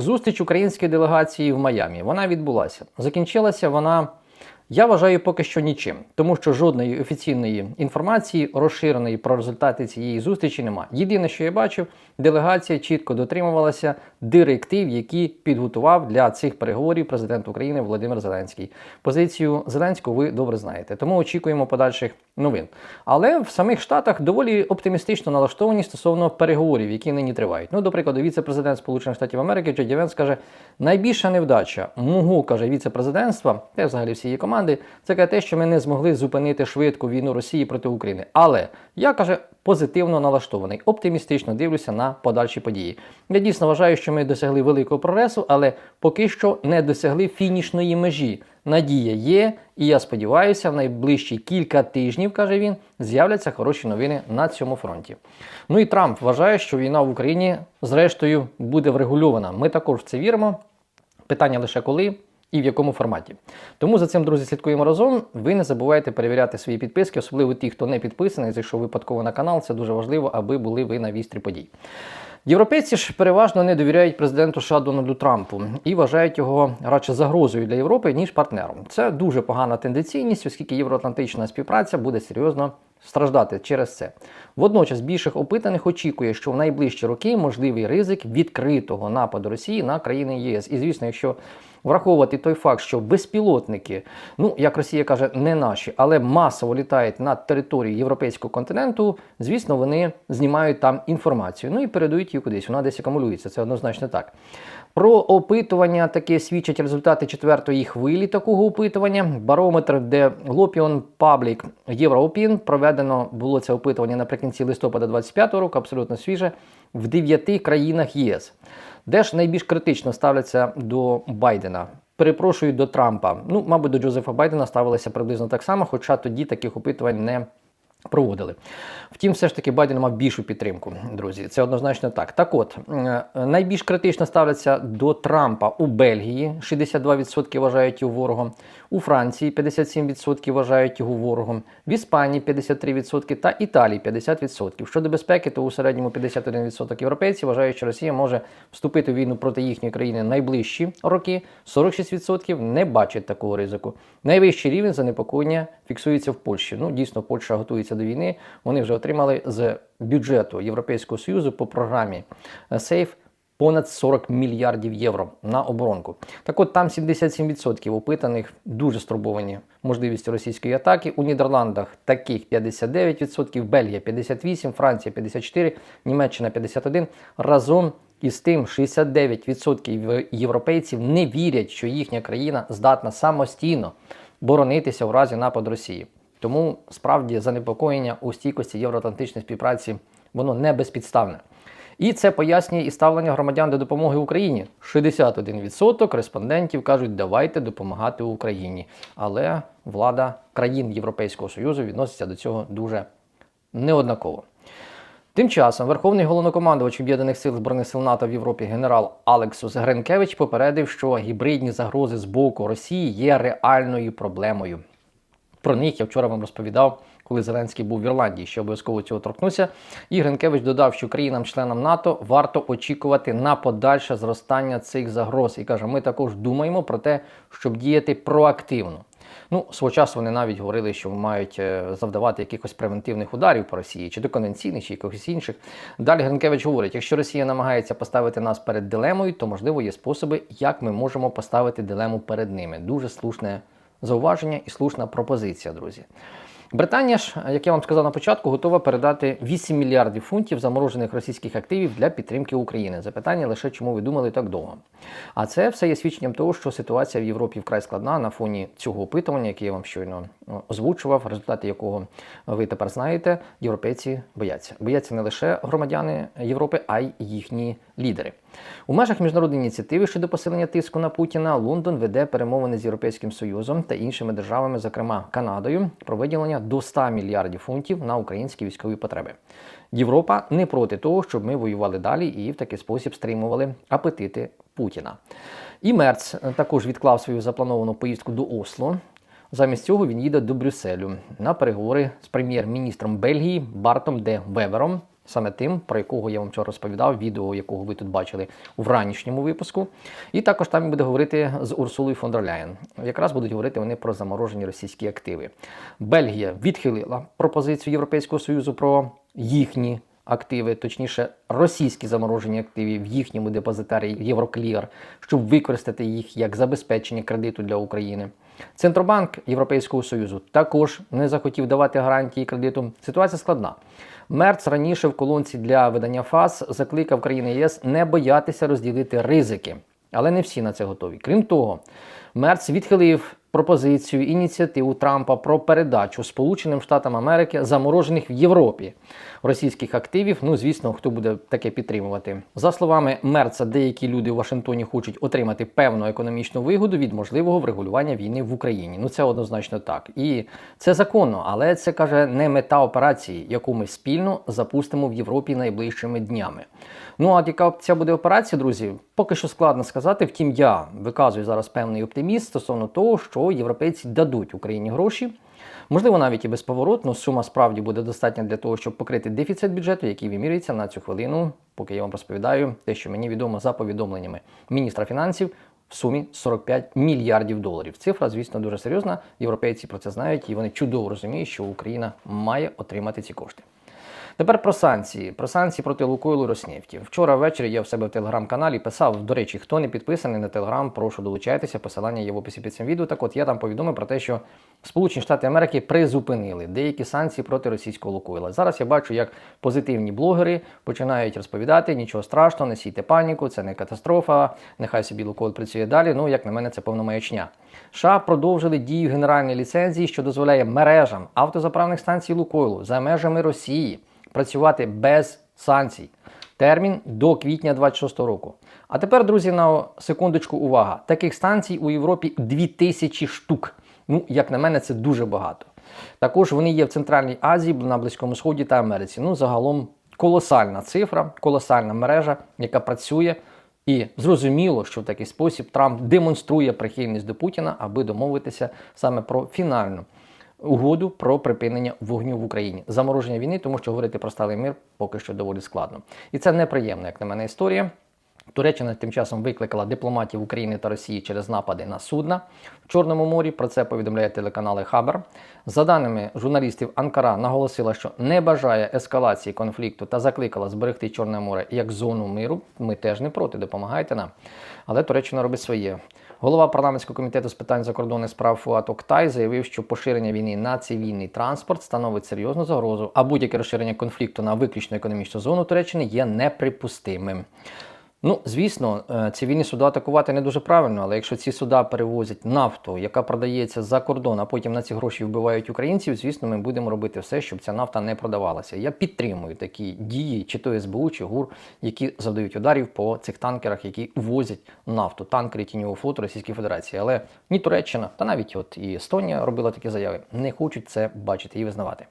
Зустріч української делегації в Майамі. Вона відбулася. Закінчилася вона, я вважаю, поки що нічим, тому що жодної офіційної інформації розширеної про результати цієї зустрічі немає. Єдине, що я бачив, делегація чітко дотримувалася директив, які підготував для цих переговорів президент України Володимир Зеленський. Позицію Зеленського ви добре знаєте, тому очікуємо подальших новин. Але в самих Штатах доволі оптимістично налаштовані стосовно переговорів, які нині тривають. Ну, до прикладу, віце-президент Сполучених Штатів Америки Джей Венс каже, найбільша невдача мого каже віце-президентства, та взагалі всієї команди, це те, що ми не змогли зупинити швидку війну Росії проти України. Але я каже позитивно налаштований, оптимістично дивлюся на подальші події. Я дійсно вважаю, що ми досягли великого прогресу, але поки що не досягли фінішної межі. Надія є, і я сподіваюся, в найближчі кілька тижнів, каже він, з'являться хороші новини на цьому фронті. Ну і Трамп вважає, що війна в Україні, зрештою, буде врегульована. Ми також в це віримо. Питання лише коли і в якому форматі. Тому за цим, друзі, слідкуємо разом. Ви не забувайте перевіряти свої підписки, особливо ті, хто не підписаний, зайшов випадково на канал. Це дуже важливо, аби були ви на вістрі подій. Європейці ж переважно не довіряють президенту США Дональду Трампу і вважають його радше загрозою для Європи ніж партнером. Це дуже погана тенденційність, оскільки євроатлантична співпраця буде серйозно страждати через це. Водночас більших опитаних очікує, що в найближчі роки можливий ризик відкритого нападу Росії на країни ЄС. І звісно, якщо враховувати той факт, що безпілотники, ну як Росія каже, не наші, але масово літають над територією європейського континенту, звісно, вони знімають там інформацію. Ну і передають її кудись. Вона десь акумулюється. Це однозначно так. Про опитування таке свідчать результати четвертої хвилі такого опитування. Барометр, де Glopion Public European проведено було це опитування наприкінці листопада 25 року, абсолютно свіже, в дев'яти країнах ЄС. Де ж найбільш критично ставляться до Байдена? Перепрошую до Трампа. Ну, мабуть, до Джозефа Байдена ставилися приблизно так само, хоча тоді таких опитувань не проводили. Втім, все ж таки Байден мав більшу підтримку, друзі. Це однозначно так. Так от, е, найбільш критично ставляться до Трампа у Бельгії, 62% вважають його ворогом, у Франції 57% вважають його ворогом, в Іспанії 53% та Італії 50%. Щодо безпеки, то у середньому 51% європейців вважають, що Росія може вступити в війну проти їхньої країни найближчі роки. 46% не бачать такого ризику. Найвищий рівень занепокоєння фіксується в Польщі. Ну, дійсно, Польща готується до війни. Вони вже отримали з бюджету Європейського Союзу по програмі SAFE понад 40 мільярдів євро на оборонку. Так от там 77% опитаних дуже стурбовані можливістю російської атаки. У Нідерландах таких 59%, Бельгія 58%, Франція 54%, Німеччина 51%. Разом із тим 69% європейців не вірять, що їхня країна здатна самостійно боронитися в разі нападу Росії. Тому справді занепокоєння у стійкості євроатлантичної співпраці воно не безпідставне. І це пояснює і ставлення громадян до допомоги Україні. 61% респондентів кажуть, давайте допомагати Україні. Але влада країн Європейського Союзу відноситься до цього дуже неоднаково. Тим часом Верховний головнокомандувач Об'єднаних сил збройних сил НАТО в Європі генерал Алексус Гринкевич попередив, що гібридні загрози з боку Росії є реальною проблемою. Про них я вчора вам розповідав, коли Зеленський був в Ірландії, що обов'язково цього торкнуся. І Гринкевич додав, що країнам-членам НАТО варто очікувати на подальше зростання цих загроз. І каже, ми також думаємо про те, щоб діяти проактивно. Ну, свого часу вони навіть говорили, що мають е, завдавати якихось превентивних ударів по Росії, чи до конвенційних, чи якихось інших. Далі Гринкевич говорить: якщо Росія намагається поставити нас перед дилемою, то можливо є способи, як ми можемо поставити дилему перед ними. Дуже слушне зауваження і слушна пропозиція, друзі. Британія ж, як я вам сказав на початку, готова передати 8 мільярдів фунтів заморожених російських активів для підтримки України. Запитання лише чому ви думали так довго. А це все є свідченням того, що ситуація в Європі вкрай складна на фоні цього опитування, яке я вам щойно озвучував, результати якого ви тепер знаєте. Європейці бояться. Бояться не лише громадяни Європи, а й їхні лідери. У межах міжнародної ініціативи щодо посилення тиску на Путіна Лондон веде перемовини з Європейським Союзом та іншими державами, зокрема Канадою, про виділення до 100 мільярдів фунтів на українські військові потреби. Європа не проти того, щоб ми воювали далі і в такий спосіб стримували апетити Путіна. І Мерц також відклав свою заплановану поїздку до Осло. Замість цього він їде до Брюсселю на переговори з прем'єр-міністром Бельгії Бартом де Вебером саме тим, про якого я вам вчора розповідав, відео якого ви тут бачили в ранішньому випуску. І також там буде говорити з Урсулою фон дер Ляєн. Якраз будуть говорити вони про заморожені російські активи. Бельгія відхилила пропозицію Європейського союзу про їхні активи, точніше, російські заморожені активи в їхньому депозитарі Євроклір, щоб використати їх як забезпечення кредиту для України. Центробанк Європейського Союзу також не захотів давати гарантії кредиту. Ситуація складна. Мерц раніше в колонці для видання ФАС закликав країни ЄС не боятися розділити ризики, але не всі на це готові. Крім того, Мерц відхилив пропозицію ініціативу Трампа про передачу Сполученим Штатам Америки заморожених в Європі російських активів. Ну, звісно, хто буде таке підтримувати. За словами Мерца, деякі люди у Вашингтоні хочуть отримати певну економічну вигоду від можливого врегулювання війни в Україні. Ну це однозначно так. І це законно, але це каже не мета операції, яку ми спільно запустимо в Європі найближчими днями. Ну а яка ця буде операція, друзі? Поки що складно сказати. Втім, я виказую зараз певний оптиміст стосовно того, що європейці дадуть Україні гроші. Можливо, навіть і безповоротно сума справді буде достатня для того, щоб покрити дефіцит бюджету, який вимірюється на цю хвилину, поки я вам розповідаю те, що мені відомо за повідомленнями міністра фінансів в сумі 45 мільярдів доларів. Цифра, звісно, дуже серйозна. Європейці про це знають і вони чудово розуміють, що Україна має отримати ці кошти. Тепер про санкції. Про санкції проти Лукойлу Роснефті. Вчора ввечері я в себе в телеграм-каналі писав. До речі, хто не підписаний на телеграм, прошу долучайтеся. Посилання є в описі під цим відео. Так от я там повідомив про те, що Сполучені Штати Америки призупинили деякі санкції проти російського Лукойла. Зараз я бачу, як позитивні блогери починають розповідати, нічого страшного, не сійте паніку, це не катастрофа. Нехай собі Лукойл працює далі. Ну, як на мене, це повна маячня. США продовжили дію генеральної ліцензії, що дозволяє мережам автозаправних станцій Лукойлу за межами Росії працювати без санкцій. Термін до квітня 26 року. А тепер, друзі, на секундочку, увага. Таких станцій у Європі 2000 штук. Ну, як на мене, це дуже багато. Також вони є в Центральній Азії, на Близькому Сході та Америці. Ну, загалом колосальна цифра, колосальна мережа, яка працює. І зрозуміло, що в такий спосіб Трамп демонструє прихильність до Путіна, аби домовитися саме про фінальну угоду про припинення вогню в Україні, замороження війни, тому що говорити про сталий мир поки що доволі складно. І це неприємна, як на мене, історія. Туреччина тим часом викликала дипломатів України та Росії через напади на судна в Чорному морі. Про це повідомляє телеканали Хабар. За даними журналістів, Анкара наголосила, що не бажає ескалації конфлікту та закликала зберегти Чорне море як зону миру. Ми теж не проти, допомагайте нам. Але Туреччина робить своє. Голова парламентського комітету з питань закордонних справ Фуат Октай заявив, що поширення війни на цивільний транспорт становить серйозну загрозу, а будь-яке розширення конфлікту на виключно економічну зону Туреччини є неприпустимим. Ну, звісно, е, цивільні суда атакувати не дуже правильно, але якщо ці суда перевозять нафту, яка продається за кордон, а потім на ці гроші вбивають українців, звісно, ми будемо робити все, щоб ця нафта не продавалася. Я підтримую такі дії, чи то СБУ, чи ГУР, які завдають ударів по цих танкерах, які возять нафту, танкери тіньового флоту Російської Федерації. Але ні Туреччина, та навіть от і Естонія робила такі заяви, не хочуть це бачити і визнавати.